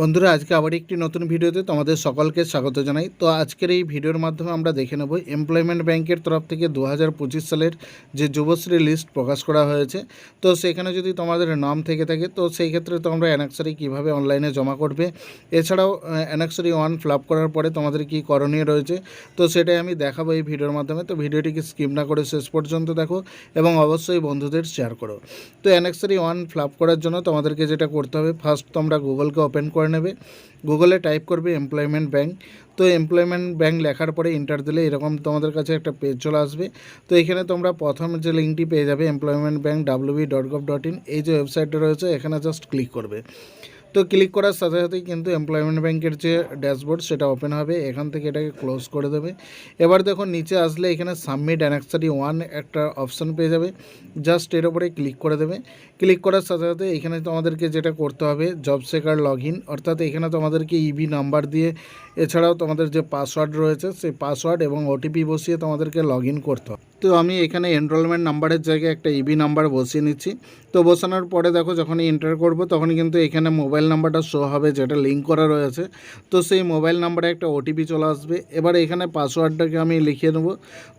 বন্ধুরা, আজকে আবার একটি নতুন ভিডিওতে তোমাদের সকলকে স্বাগত জানাই। তো আজকের এই ভিডিওর মাধ্যমে আমরা দেখে নেব এমপ্লয়মেন্ট ব্যাংকের তরফ থেকে দু হাজার পঁচিশ সালের যে যুবশ্রী লিস্ট প্রকাশ করা হয়েছে। তো সেখানে যদি তোমাদের নাম থেকে থাকে, তো সেই ক্ষেত্রে তোমরা অ্যানাক্সারি কীভাবে অনলাইনে জমা করবে? এছাড়াও অ্যানাক্সারি ওয়ান ফিল করার পরে তোমাদের কি করণীয় রয়েছে? তো সেটাই আমি দেখাবো এই ভিডিওর মাধ্যমে। তো ভিডিওটিকে স্কিপ না করে শেষ পর্যন্ত দেখো এবং অবশ্যই বন্ধুদের শেয়ার করো। তো অ্যানাক্সারি ওয়ান ফিল করার জন্য তোমাদেরকে যেটা করতে হবে ফার্স্ট তোমরা গুগলকে ওপেন করে নেবে। গুগলে টাইপ করবে এমপ্লয়মেন্ট ব্যাঙ্ক তো এমপ্লয়মেন্ট ব্যাঙ্ক লেখার পরে ইন্টার দিলে এরকম তোমাদের কাছে একটা পেজ চলে আসবে। তো এখানে তোমরা প্রথম যে লিঙ্কটি পেয়ে যাবে employment bank WB dot gov dot in এই যে ওয়েবসাইটটা রয়েছে, এখানে জাস্ট ক্লিক করবে। তো ক্লিক করার সাথে সাথেই কিন্তু এমপ্লয়মেন্ট ব্যাংকের যে ড্যাশবোর্ড সেটা ওপেন হবে। এখান থেকে এটাকে ক্লোজ করে দেবে। এবার দেখো নিচে আসলে এখানে সাবমিট অ্যানেক্সারি ওয়ান একটা অপশন পেয়ে যাবে। জাস্ট এর উপরে ক্লিক করে দেবে। ক্লিক করার সাথে সাথে এখানে তোমাদেরকে যেটা করতে হবে জব সেকার লগ ইন অর্থাৎ এখানে তোমাদেরকে ইবি নাম্বার দিয়ে এছাড়াও তোমাদের যে পাসওয়ার্ড রয়েছে, সেই পাসওয়ার্ড এবং ওটিপি বসিয়ে তোমাদেরকে লগ করতে হবে। তো আমি এখানে এনরোলমেন্ট নাম্বারের জায়গায় একটা ইবি নাম্বার বসিয়ে নিচ্ছি। তো বসানোর পরে দেখো যখনই এন্টার করব তখন কিন্তু এখানে মোবাইল নাম্বারটা শো হবে, যেটা লিঙ্ক করা রয়েছে। তো সেই মোবাইল নাম্বারে একটা ওটিপি চলে আসবে। এবার এখানে পাসওয়ার্ডটাকে আমি লিখিয়ে নেব।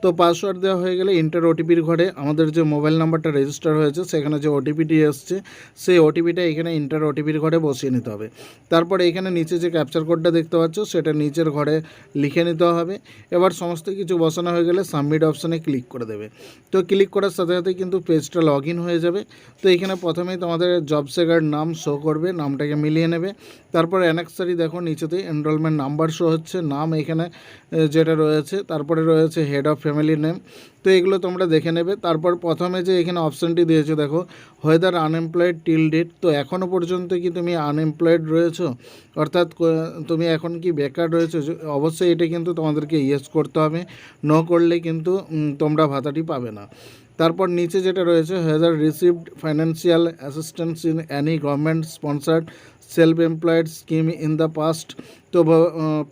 তো পাসওয়ার্ড দেওয়া হয়ে গেলে ইন্টার ওটিপির ঘরে আমাদের যে মোবাইল নাম্বারটা রেজিস্টার হয়েছে, সেখানে যে ওটিপিটি এসছে, সেই ওটিপিটা এখানে ইন্টার ওটিপির ঘরে বসিয়ে নিতে হবে। তারপরে এখানে নিচে যে ক্যাপচার কোডটা দেখতে পাচ্ছ, সেটা নিচের ঘরে লিখে নিতে হবে। এবার সমস্ত কিছু বসানো হয়ে গেলে সাবমিট অপশানে ক্লিক করে দেবে। তো ক্লিক করার সাথে সাথে কিন্তু পেজটা লগ হয়ে যাবে। তো এখানে প্রথমেই তোমাদের জব সেকার নাম শো করবে, নামটাকে মিলিয়ে নেবে। তারপর অ্যানেক্সারি দেখো, নিচেতেই এনরোলমেন্ট নাম্বার শো হচ্ছে, নাম এখানে যেটা রয়েছে, তারপরে রয়েছে হেড অফ ফ্যামিলি নেম তো এগুলো তোমরা দেখে নেবে। তারপর প্রথমে যে এখানে অপশানটি দিয়েছে, দেখো ওয়েদার আনএমপ্লয়েড টিল ডেট তো এখনও পর্যন্ত কি তুমি আনএমপ্লয়েড রয়েছো? অর্থাৎ তুমি এখন কি বেকার রয়েছো? অবশ্যই এটা কিন্তু তোমাদেরকে ইয়েস করতে হবে। নো করলে কিন্তু তোমরা ভাতাটি পাবে না। তারপর নিচে যেটা রয়েছে whether received financial assistance in any government sponsored self employed scheme in the past তো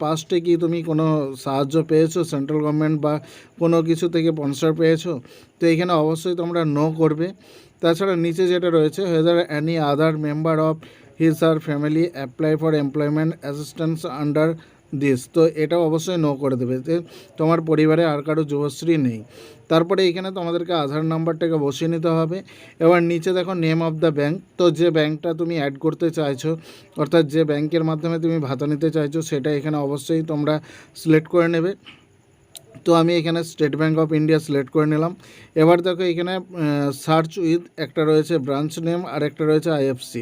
পাস্টে কি তুমি কোনো সাহায্য পেয়েছ? সেন্ট্রাল গভর্নমেন্ট বা কোনো কিছু থেকে স্পন্সার পেয়েছ? তো এখানে অবশ্যই তোমরা নো করবে। তাছাড়া নিচে যেটা রয়েছে whether any other member of his or family apply for employment assistance under this তো এটা অবশ্যই নো করে দেবে যে তোমার পরিবারে আর কারও যুবশ্রী নেই। তারপরে এখানে তোমাদেরকে আধার নাম্বারটাকে বসিয়ে নিতে হবে। এবার নিচে দেখো নেম অফ দ্য ব্যাংক তো যে ব্যাংকটা তুমি অ্যাড করতে চাইছো, অর্থাৎ যে ব্যাংকের মাধ্যমে তুমি ভাতা নিতে চাইছো, সেটা এখানে অবশ্যই তোমরা সিলেক্ট করে নেবে। তো আমি এখানে State Bank of India select করে নিলাম। এবার দেখো এখানে সার্চ উইথ একটা রয়েছে ব্রাঞ্চ নেম আর একটা রয়েছে আইএফসি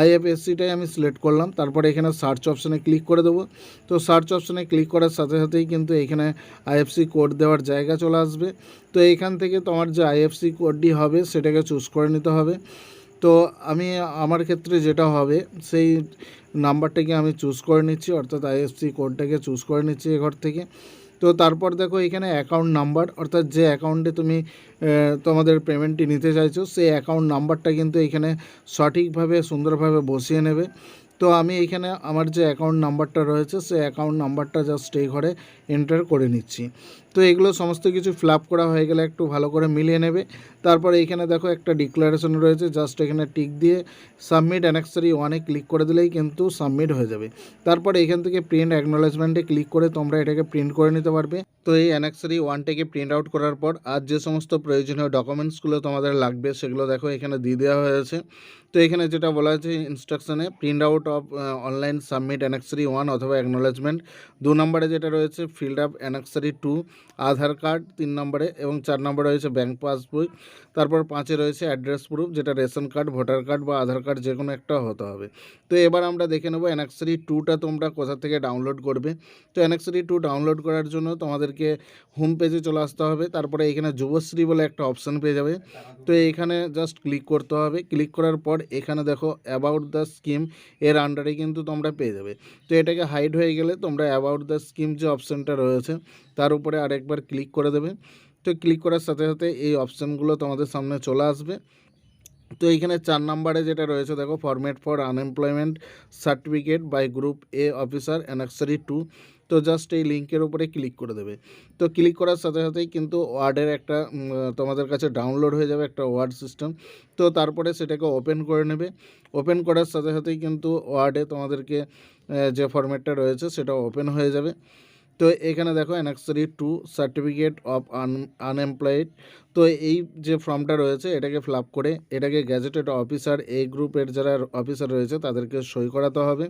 আইএফএসসিটাই আমি সিলেক্ট করলাম, তারপরে এখানে সার্চ অপশানে ক্লিক করে দেবো। তো সার্চ অপশানে ক্লিক করার সাথে সাথেই কিন্তু এখানে আইএফসি কোড দেওয়ার জায়গা চলে আসবে। তো এইখান থেকে তোমার যে আইএফসি কোডটি হবে, সেটাকে চুজ করে নিতে হবে। তো আমি, আমার ক্ষেত্রে যেটা হবে, সেই নাম্বারটাকে আমি চুজ করে নিচ্ছি, অর্থাৎ আইএফসি কোডটাকে চুজ করে নিচ্ছি এ ঘর থেকে। তো তারপর দেখো এখানে অ্যাকাউন্ট নাম্বার অর্থাৎ যে অ্যাকাউন্টে তুমি তোমাদের পেমেন্টটি নিতে চাইছো, সেই অ্যাকাউন্ট নাম্বারটা কিন্তু এখানে সঠিকভাবে, সুন্দরভাবে বসিয়ে নেবে। তো আমি এখানে আমার যে অ্যাকাউন্ট নাম্বারটা রয়েছে, সেই অ্যাকাউন্ট নাম্বারটা জাস্ট এই ঘরে এন্টার করে নিচ্ছি। তো এগুলো সমস্ত কিছু ফিল আপ করা হয়ে গেলে একটু ভালো করে মিলিয়ে নেবে। তারপর এইখানে দেখো একটা ডিক্লারেশন রয়েছে জাস্ট এখানে টিক দিয়ে সাবমিট অ্যানেক্সারি ওয়ানে ক্লিক করে দিলেই কিন্তু সাবমিট হয়ে যাবে। তারপর এখান থেকে প্রিন্ট অ্যাকনোলেজমেন্টে ক্লিক করে তোমরা এটাকে প্রিন্ট করে নিতে পারবে। তো এই অ্যানেক্সারি ওয়ানটাকে প্রিন্ট আউট করার পর আর যে সমস্ত প্রয়োজনীয় ডকুমেন্টসগুলো তোমাদের লাগবে সেগুলো দেখো এখানে দিয়ে দেওয়া হয়েছে। তো এখানে যেটা বলা হয়েছে ইনস্ট্রাকশনে print out of online submit annexure one অথবা অ্যাকনোলেজমেন্ট দু নম্বরে যেটা রয়েছে filled up annexure two Aadhaar card, তিন নম্বরে এবং চার নম্বরে রয়েছে ব্যাংক পাসবই। তারপর পাঁচে রয়েছে অ্যাড্রেস প্রুফ, যেটা রেশন কার্ড, ভোটার কার্ড বা আধার কার্ড যে কোনো একটা হতে হবে। তো এবার আমরা দেখে নেব অ্যানেক্সারি টুটা তোমরা কোথা থেকে ডাউনলোড করবে। তো অ্যানেক্সারি টু ডাউনলোড করার জন্য তোমাদেরকে হোম পেজে চলে আসতে হবে। তারপরে এখানে যুবশ্রী বলে একটা অপশান পেয়ে যাবে। তো এইখানে জাস্ট ক্লিক করতে হবে। ক্লিক করার পর এখানে দেখো অ্যাবাউট দ্য স্কিম এর আন্ডারে কিন্তু তোমরা পেয়ে যাবে। তো এটাকে হাইড হয়ে গেলে তোমরা অ্যাবাউট দ্য স্কিম যে অপশানটা রয়েছে তার উপরে আরেকবার ক্লিক করে দেবে। তো ক্লিক করার সাথে সাথে এই অপশানগুলো তোমাদের সামনে চলে আসবে। তো এইখানে চার নাম্বারে যেটা রয়েছে, দেখো format for unemployment certificate by group A officer annexure two তো জাস্ট এই লিঙ্কের উপরে ক্লিক করে দেবে। তো ক্লিক করার সাথে সাথেই কিন্তু ওয়ার্ডের একটা তোমাদের কাছে ডাউনলোড হয়ে যাবে একটা ওয়ার্ড সিস্টেম তো তারপরে সেটাকে ওপেন করে নেবে। ওপেন করার সাথে সাথেই কিন্তু ওয়ার্ডে তোমাদেরকে যে ফরম্যাটটা রয়েছে সেটা ওপেন হয়ে যাবে। তো এখানে দেখো annexure two certificate of un unemployed তো এই যে ফর্মটা রয়েছে, এটাকে ফিল করে এটাকে গ্যাজেটেড অফিসার এই গ্রুপের যারা অফিসার রয়েছে, তাদেরকে সই করাতে হবে।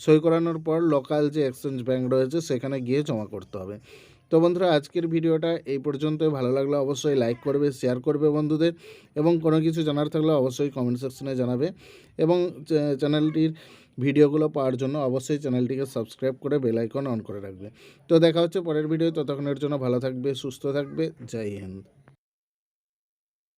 সই করানোর পর লোকাল যে এক্সচেঞ্জ ব্যাঙ্ক রয়েছে, সেখানে গিয়ে জমা করতে হবে। তো বন্ধুরা, আজকের ভিডিওটা এই পর্যন্ত ভালো লাগলে অবশ্যই লাইক করবে শেয়ার করবে বন্ধুদের এবং কোনো কিছু জানার থাকলে অবশ্যই কমেন্ট সেকশনে জানাবে এবং চ্যানেলটির ভিডিওগুলো পাওয়ার জন্য অবশ্যই চ্যানেলটিকে সাবস্ক্রাইব করে বেল আইকন অন করে রাখবে। তো দেখা হচ্ছে পরের ভিডিও ততক্ষণের জন্য ভালো থাকবে, সুস্থ থাকবে, জয় হিন্দ।